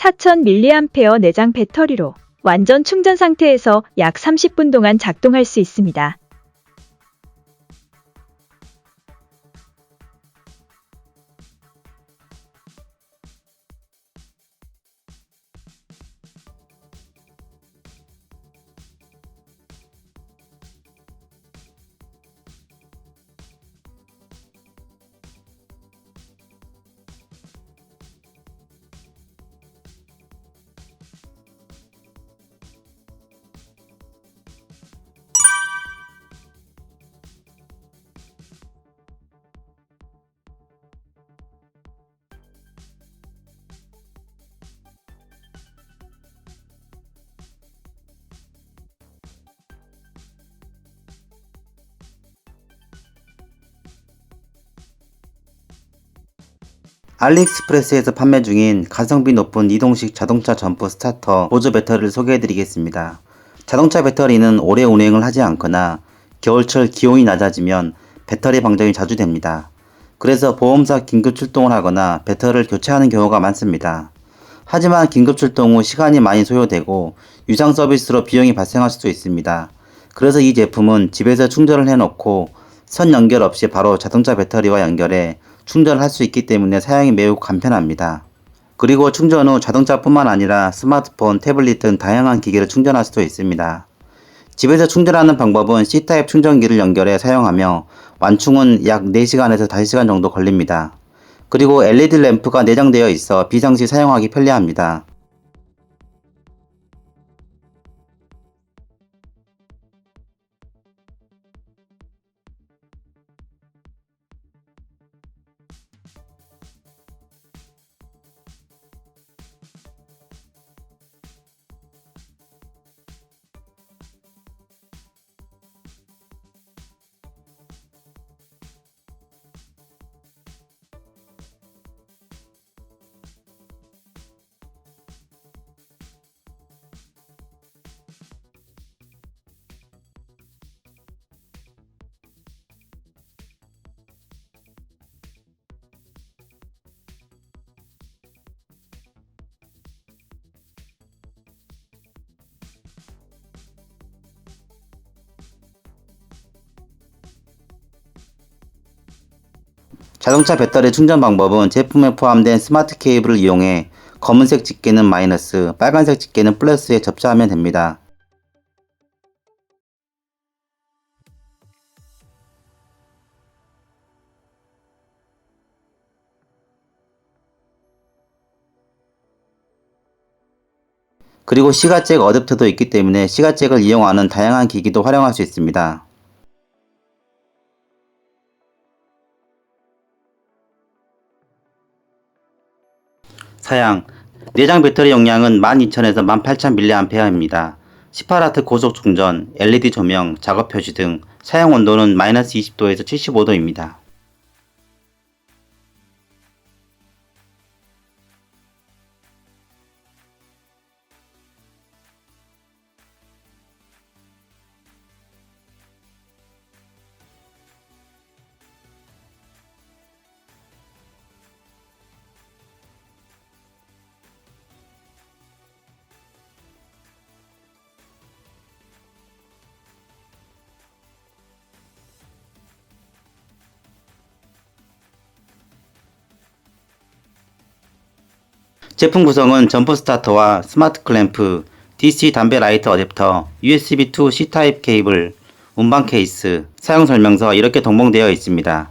4000mAh 내장 배터리로 완전 충전 상태에서 약 30분 동안 작동할 수 있습니다. 알리익스프레스에서 판매 중인 가성비 높은 이동식 자동차 점프 스타터 보조 배터리를 소개해드리겠습니다. 자동차 배터리는 오래 운행을 하지 않거나 겨울철 기온이 낮아지면 배터리 방전이 자주 됩니다. 그래서 보험사 긴급 출동을 하거나 배터리를 교체하는 경우가 많습니다. 하지만 긴급 출동 후 시간이 많이 소요되고 유상 서비스로 비용이 발생할 수도 있습니다. 그래서 이 제품은 집에서 충전을 해놓고 선 연결 없이 바로 자동차 배터리와 연결해 충전을 할 수 있기 때문에 사용이 매우 간편합니다. 그리고 충전 후 자동차뿐만 아니라 스마트폰, 태블릿 등 다양한 기기를 충전할 수도 있습니다. 집에서 충전하는 방법은 C타입 충전기를 연결해 사용하며 완충은 약 4시간에서 5시간 정도 걸립니다. 그리고 LED 램프가 내장되어 있어 비상시 사용하기 편리합니다. 자동차 배터리 충전 방법은 제품에 포함된 스마트 케이블을 이용해 검은색 집게는 마이너스, 빨간색 집게는 플러스에 접착하면 됩니다. 그리고 시가잭 어댑터도 있기 때문에 시가잭을 이용하는 다양한 기기도 활용할 수 있습니다. 사양 내장 배터리 용량은 12,000에서 18,000mAh입니다. 18W 고속 충전, LED 조명, 작업 표시 등 사용 온도는 마이너스 20도에서 75도입니다. 제품 구성은 점프 스타터와 스마트 클램프, DC 담배 라이트 어댑터, USB2 C타입 케이블, 운반 케이스, 사용 설명서 이렇게 동봉되어 있습니다.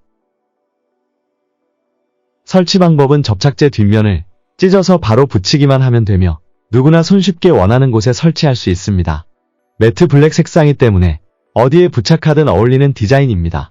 설치 방법은 접착제 뒷면을 찢어서 바로 붙이기만 하면 되며 누구나 손쉽게 원하는 곳에 설치할 수 있습니다. 매트 블랙 색상이 때문에 어디에 부착하든 어울리는 디자인입니다.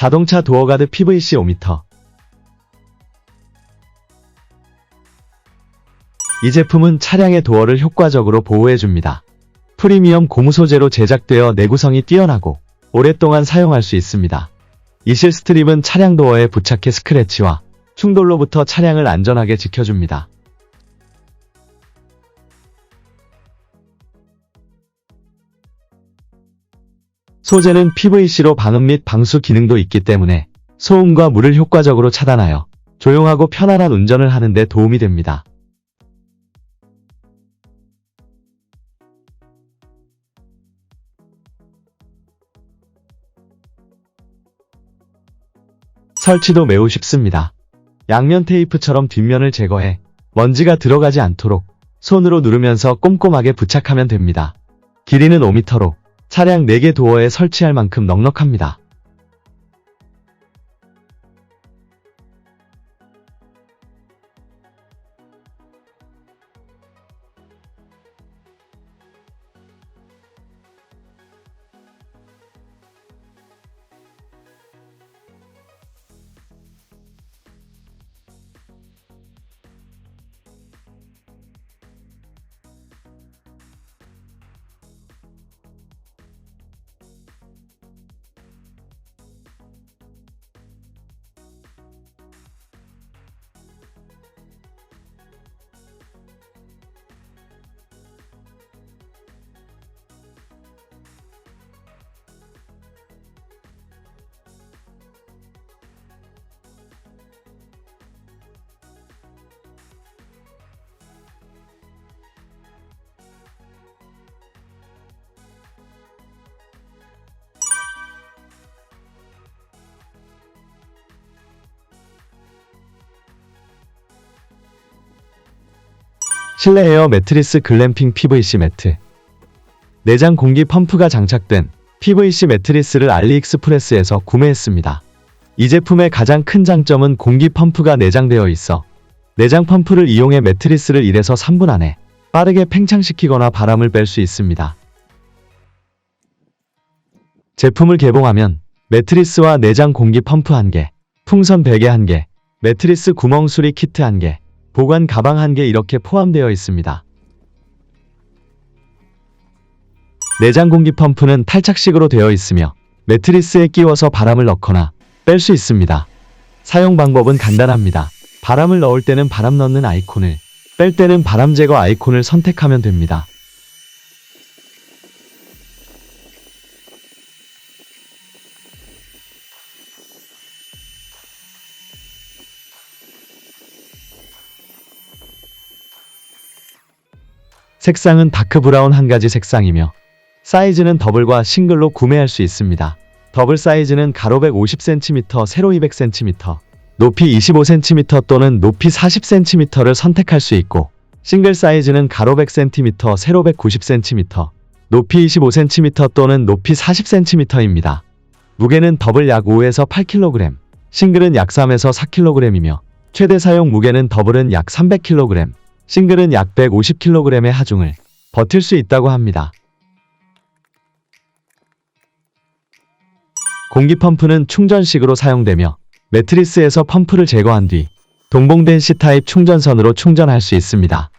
자동차 도어가드 PVC 5m 이 제품은 차량의 도어를 효과적으로 보호해줍니다. 프리미엄 고무 소재로 제작되어 내구성이 뛰어나고 오랫동안 사용할 수 있습니다. 이실 스트립은 차량 도어에 부착해 스크래치와 충돌로부터 차량을 안전하게 지켜줍니다. 소재는 PVC로 방음 및 방수 기능도 있기 때문에 소음과 물을 효과적으로 차단하여 조용하고 편안한 운전을 하는 데 도움이 됩니다. 설치도 매우 쉽습니다. 양면 테이프처럼 뒷면을 제거해 먼지가 들어가지 않도록 손으로 누르면서 꼼꼼하게 부착하면 됩니다. 길이는 5m로 차량 4개 도어에 설치할 만큼 넉넉합니다. 실내 에어 매트리스 글램핑 PVC 매트. 내장 공기 펌프가 장착된 PVC 매트리스를 알리익스프레스에서 구매했습니다. 이 제품의 가장 큰 장점은 공기 펌프가 내장되어 있어 내장 펌프를 이용해 매트리스를 1에서 3분 안에 빠르게 팽창시키거나 바람을 뺄 수 있습니다. 제품을 개봉하면 매트리스와 내장 공기 펌프 1개, 풍선 베개 1개, 매트리스 구멍 수리 키트 1개, 보관 가방 1개 이렇게 포함되어 있습니다. 내장 공기 펌프는 탈착식으로 되어 있으며 매트리스에 끼워서 바람을 넣거나 뺄 수 있습니다. 사용 방법은 간단합니다. 바람을 넣을 때는 바람 넣는 아이콘을, 뺄 때는 바람 제거 아이콘을 선택하면 됩니다. 색상은 다크 브라운 한 가지 색상이며 사이즈는 더블과 싱글로 구매할 수 있습니다. 더블 사이즈는 가로 150cm, 세로 200cm, 높이 25cm 또는 높이 40cm를 선택할 수 있고 싱글 사이즈는 가로 100cm, 세로 190cm, 높이 25cm 또는 높이 40cm입니다. 무게는 더블 약 5에서 8kg, 싱글은 약 3에서 4kg이며 최대 사용 무게는 더블은 약 300kg, 싱글은 약 150kg의 하중을 버틸 수 있다고 합니다. 공기 펌프는 충전식으로 사용되며 매트리스에서 펌프를 제거한 뒤 동봉된 C타입 충전선으로 충전할 수 있습니다.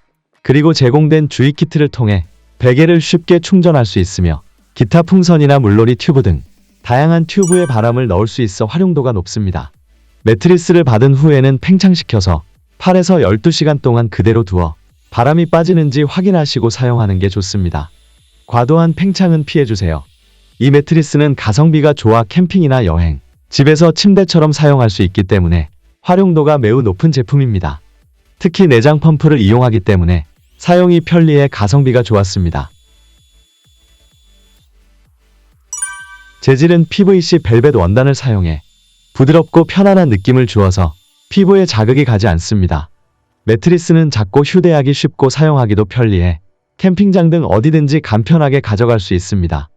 그리고 제공된 주의 키트를 통해 베개를 쉽게 충전할 수 있으며 기타 풍선이나 물놀이 튜브 등 다양한 튜브에 바람을 넣을 수 있어 활용도가 높습니다. 매트리스를 받은 후에는 팽창시켜서 8에서 12시간 동안 그대로 두어 바람이 빠지는지 확인하시고 사용하는 게 좋습니다. 과도한 팽창은 피해주세요. 이 매트리스는 가성비가 좋아 캠핑이나 여행, 집에서 침대처럼 사용할 수 있기 때문에 활용도가 매우 높은 제품입니다. 특히 내장 펌프를 이용하기 때문에 사용이 편리해 가성비가 좋았습니다. 재질은 PVC 벨벳 원단을 사용해 부드럽고 편안한 느낌을 주어서 피부에 자극이 가지 않습니다. 매트리스는 작고 휴대하기 쉽고 사용하기도 편리해 캠핑장 등 어디든지 간편하게 가져갈 수 있습니다.